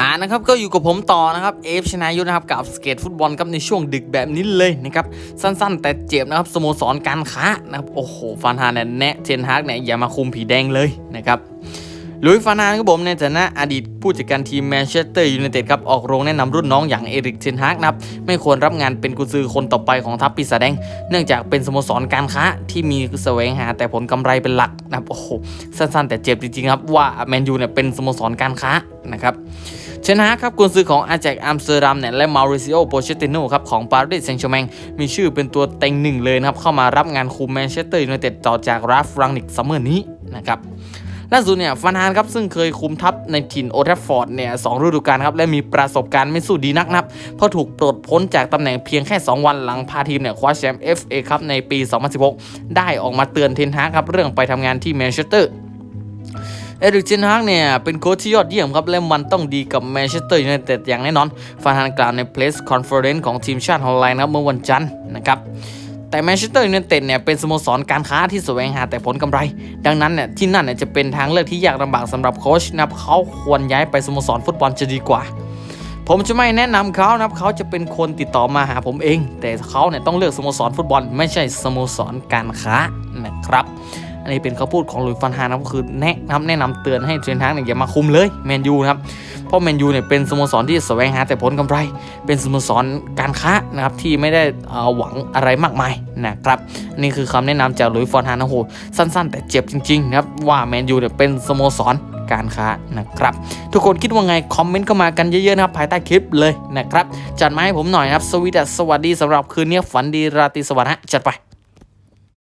อ่านะครับก็อยู่กับผมต่อนะครับเอฟชนายุทธนะครับกับสเกตฟุตบอลครับในช่วงดึกแบบนี้เลยนะครับสั้นๆ แต่เจ็บนะครับสโมสรการค้านะครับโอ้โหฟานฮานเนี่ยแนะเทนฮากเนี่ยอย่ามาคุมผีแดงเลยนะครับลุยฟานานครับผมในฐานะอดีตผู้จัดการทีมแมนเชสเตอร์ยูไนเต็ดครับออกโรงแนะนำรุ่นน้องอย่างเอริกเทนฮากนะครับไม่ควรรับงานเป็นกุญซือคนต่อไปของทัพปีศาจแดง เนื่องจากเป็นสโมสรการค้าที่มีแสวงหาแต่ผลกำไรเป็นหลักนะครับโอ้โหสั้นๆ แต่เจ็บจริงๆครับว่าแมนยูเนี่ยเป็นสโมสรการค้านะครับ ชนะครับกุนซือของอาแจกอัมสเตอร์ดัมเนี่ยและมาริซิโอโปเชติโนครับของปารีสแซงต์แชร์แมงมีชื่อเป็นตัวเต็งหนึ่งเลยนะครับเข้ามารับงานคุมแมนเชสเตอร์ยูไนเต็ดต่อจากราฟรังนิกซัมเมอร์นี้นะครับล่าสุดเนี่ยฟานฮานครับซึ่งเคยคุมทัพในถิ่นโอทัฟฟอร์ดเนี่ยสองฤดูกาลครับและมีประสบการณ์ไม่สู้ดีนักนะครับเพราะถูกปลดพ้นจากตำแหน่งเพียงแค่ 2 วันหลังพาทีมเนี่ยคว้าแชมป์ FA ครับในปี 2016 ได้ออกมาเตือนเทนฮากครับเรื่องไปทำงานที่แมนเชสเตอร์ เอริกเจนฮากเนี่ยเป็นโค้ชที่ยอดเยี่ยมครับ และมันต้องดีกับแมนเชสเตอร์ยูไนเต็ดอย่างแน่นอนฟานฮันกล่าวในเพลสคอนเฟอเรนซ์ของทีมชาติฮอลแลนด์ครับเมื่อวันจันทร์นะครับแต่แมนเชสเตอร์ยูไนเต็ดเนี่ยเป็นสโมสรการค้าที่แสวงหาแต่ผลกำไร ดังนั้นเนี่ยที่นั่นเนี่ยจะเป็นทางเลือกที่ยากลำบากสำหรับโค้ชนับเขาควรย้ายไปสโมสรฟุตบอลจะดีกว่า ผมจะไม่แนะนำเขานะครับเขาจะเป็นคนติดต่อมาหาผมเอง แต่เขาเนี่ยต้องเลือกสโมสรฟุตบอลไม่ใช่สโมสรการค้านะครับ อันนี้เป็นคำพูดของหลุยฟันฮานะครับก็คือแนะนำแนะนำเตือนให้เทรนทางเนี่ยอย่ามาคุมเลยแมนยูนะครับเพราะแมนยูเนี่ยเป็นสโมสรที่แสวงหาแต่ผลกำไร เป็นสโมสรการค้านะครับที่ไม่ได้อ่อหวังอะไรมากมายนะครับนี่คือคำแนะนำจากหลุยฟันฮานะโหสั้น ๆ แต่เจ็บจริงๆนะครับว่าแมนยูเนี่ยเป็นสโมสรการค้านะครับ ทุกคนคิดว่าไง คอมเมนต์เข้ามากันเยอะๆนะครับ ภายใต้คลิปเลยนะครับ จัดมาให้ผมหน่อยนะครับ สวีดัสสวัสดีสำหรับคืนนี้ฝันดีราตรีสวัสดิ์ฮะจัดไป